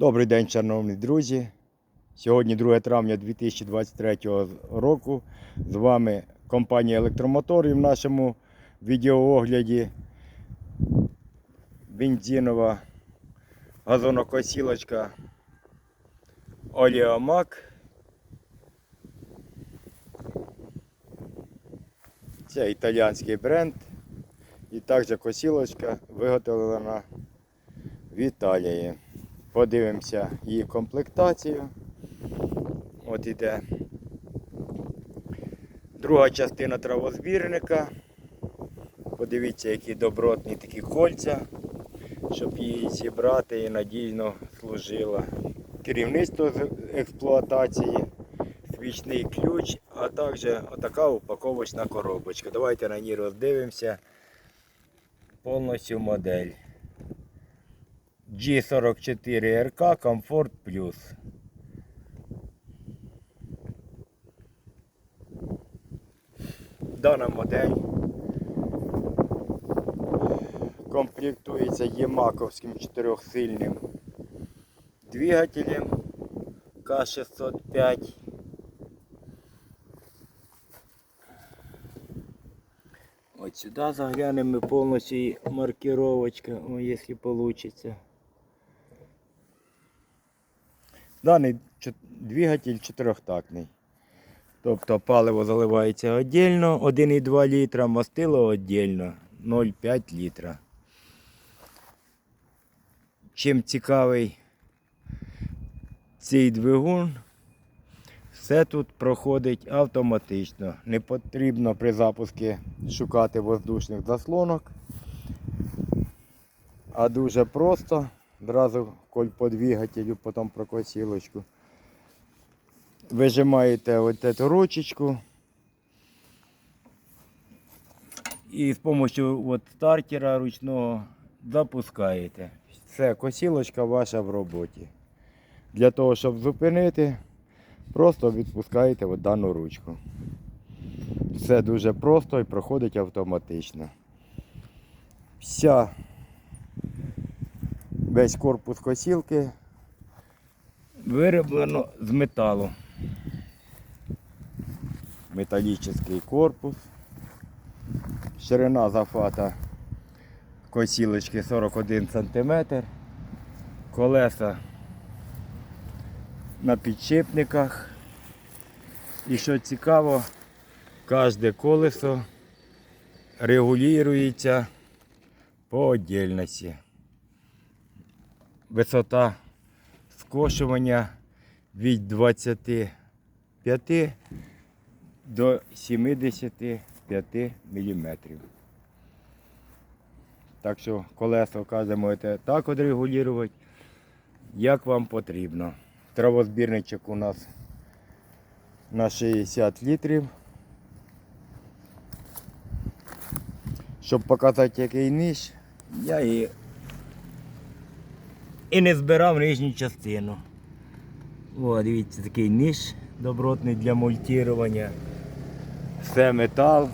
Добрий день, шановні друзі. Сьогодні 2 травня 2023 року. З вами компанія Електромотор і в нашому відеоогляді бензинова газонокосілочка Оліамак. Це італійський бренд. І також косілочка виготовлена в Італії. Подивимося її комплектацію. От іде друга частина травозбірника. Подивіться, які добротні такі кольця, щоб її зібрати і надійно служила. Керівництво з експлуатації, свічний ключ, а також отака упаковочна коробочка. Давайте на ній роздивимося повністю модель. G44RK Comfort Plus. Дана модель комплектується ємаковським чотирьохсильним двигателем К605. От сюди заглянемо повністю маркировочка, о, якщо вийде. Даний двигатель чотирьохтактний. Тобто паливо заливається віддільно, 1,2 літра, мастило віддільно 0,5 літра. Чим цікавий цей двигун, все тут проходить автоматично. Не потрібно при запуску шукати воздушних заслонок. А дуже просто. Зразу коль по двигателю, потім про косілочку. Вижимаєте ось цю ручечку. І з допомогою стартера ручного запускаєте. Все, косілочка ваша в роботі. Для того, щоб зупинити, просто відпускаєте от дану ручку. Все дуже просто і проходить автоматично. Вся весь корпус косілки вироблено з металу. Металічний корпус. Ширина захвата косілочки 41 см. Колеса на підшипниках. І що цікаво, кожне колесо регулюється по отдельності. Висота скошування від 25 до 75 мм. Так що колесо каже, можете так от як вам потрібно. Травозбірничок у нас на 60 літрів. Щоб показати, який ніж, я і, і не збирав нижню частину. О, дивіться, такий ніж добротний для мультування. Все метал.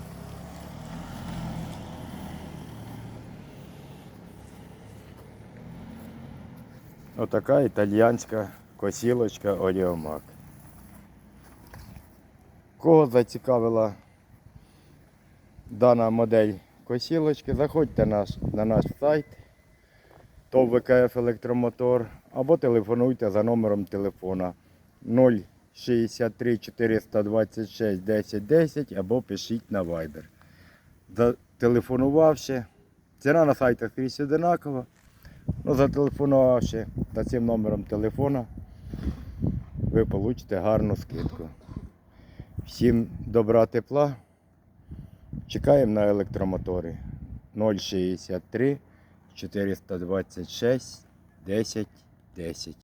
Отака італійська косілочка Оліомак. Кого зацікавила дана модель косілочки, заходьте наш, на наш сайт ТОВ ВКФ Електромотор або телефонуйте за номером телефона 063 426 10 10 або пишіть на Viber. Зателефонувавши, ціна на сайтах скрізь одинакова. Ну, зателефонувавши за цим номером телефона, ви получите гарну скидку. Всім добра тепла. Чекаємо на електромотори 063 426 10 10.